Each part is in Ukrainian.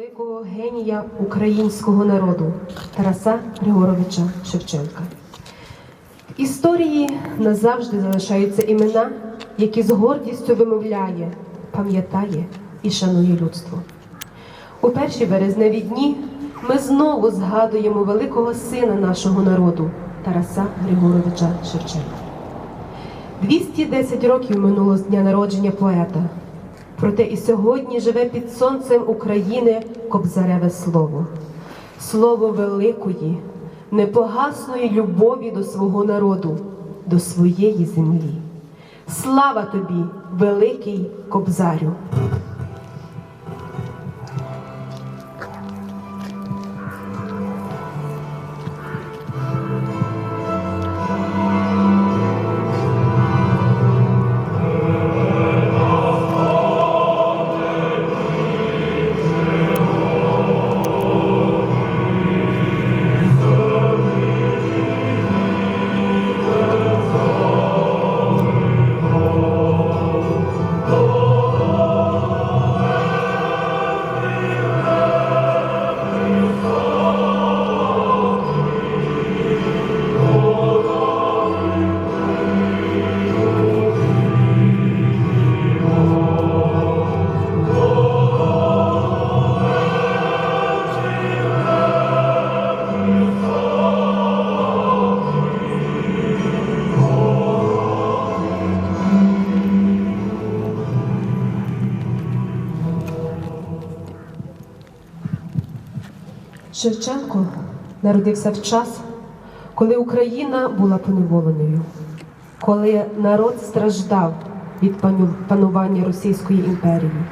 великого генія українського народу Тараса Григоровича Шевченка. В історії назавжди залишаються імена, які з гордістю вимовляє, пам'ятає і шанує людство. У перші березневі дні ми знову згадуємо великого сина нашого народу Тараса Григоровича Шевченка. 210 років минуло з дня народження поета. Проте і сьогодні живе під сонцем України кобзареве слово, слово великої, непогасної любові до свого народу, до своєї землі. Слава тобі, великий кобзарю! Шевченко народився в час, коли Україна була поневоленою, коли народ страждав від панування Російської імперії.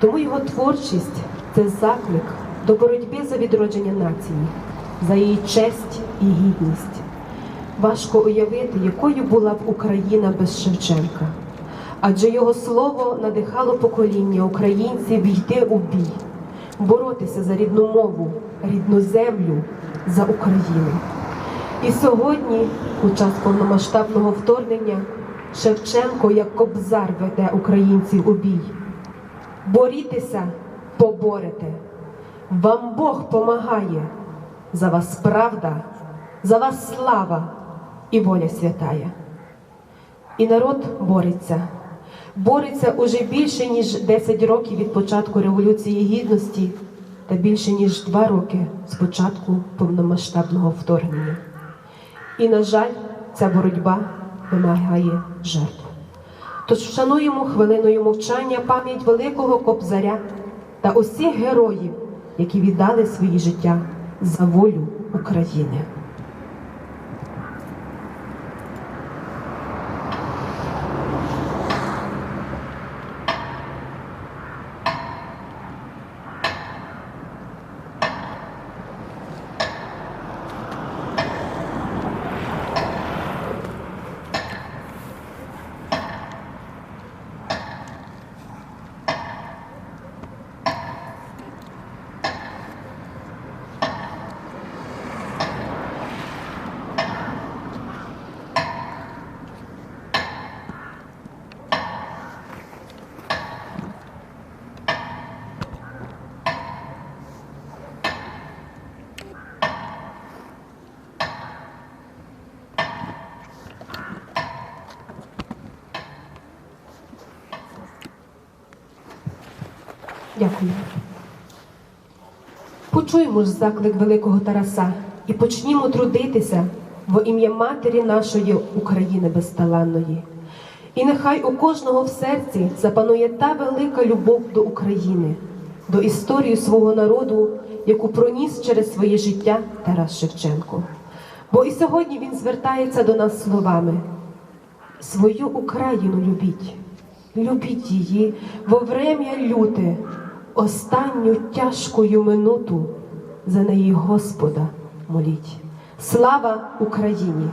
Тому його творчість це заклик до боротьби за відродження нації, за її честь і гідність. Важко уявити, якою була б Україна без Шевченка, адже його слово надихало покоління українців йти у бій, боротися за рідну мову, рідну землю, за Україну. І сьогодні, у час повномасштабного вторгнення, Шевченко як кобзар веде українців у бій. Борітеся, поборете. Вам Бог помагає. За вас правда, за вас слава і воля святая. І народ бореться. Бореться уже більше, ніж 10 років від початку Революції Гідності та більше, ніж два роки з початку повномасштабного вторгнення. І, на жаль, ця боротьба вимагає жертв. Тож вшануємо хвилиною мовчання пам'ять великого кобзаря та усіх героїв, які віддали свої життя за волю України. Дякую. Почуємо ж заклик великого Тараса і почнімо трудитися во ім'я матері нашої України безталанної. І нехай у кожного в серці запанує та велика любов до України, до історії свого народу, яку проніс через своє життя Тарас Шевченко. Бо і сьогодні він звертається до нас словами: свою Україну любіть, любіть її во врем'я люте, останню тяжкою минуту за неї Господа моліть. Слава Україні!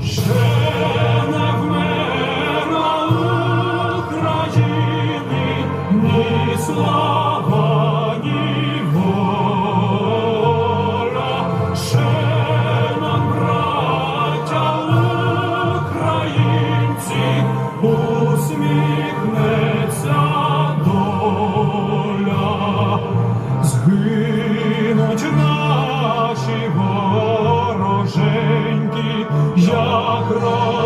Ще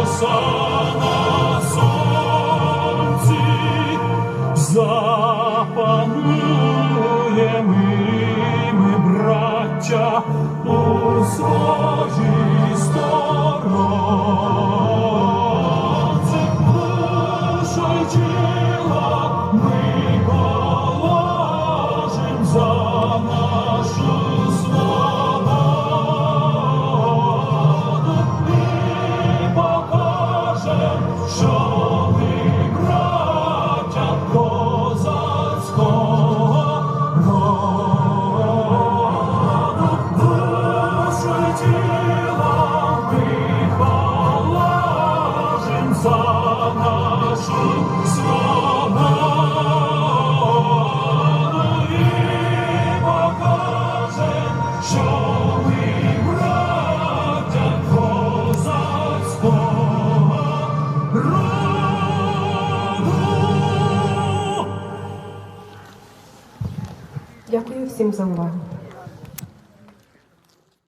Осана сонці ми, браття, у схожій стороні. всім за увагу.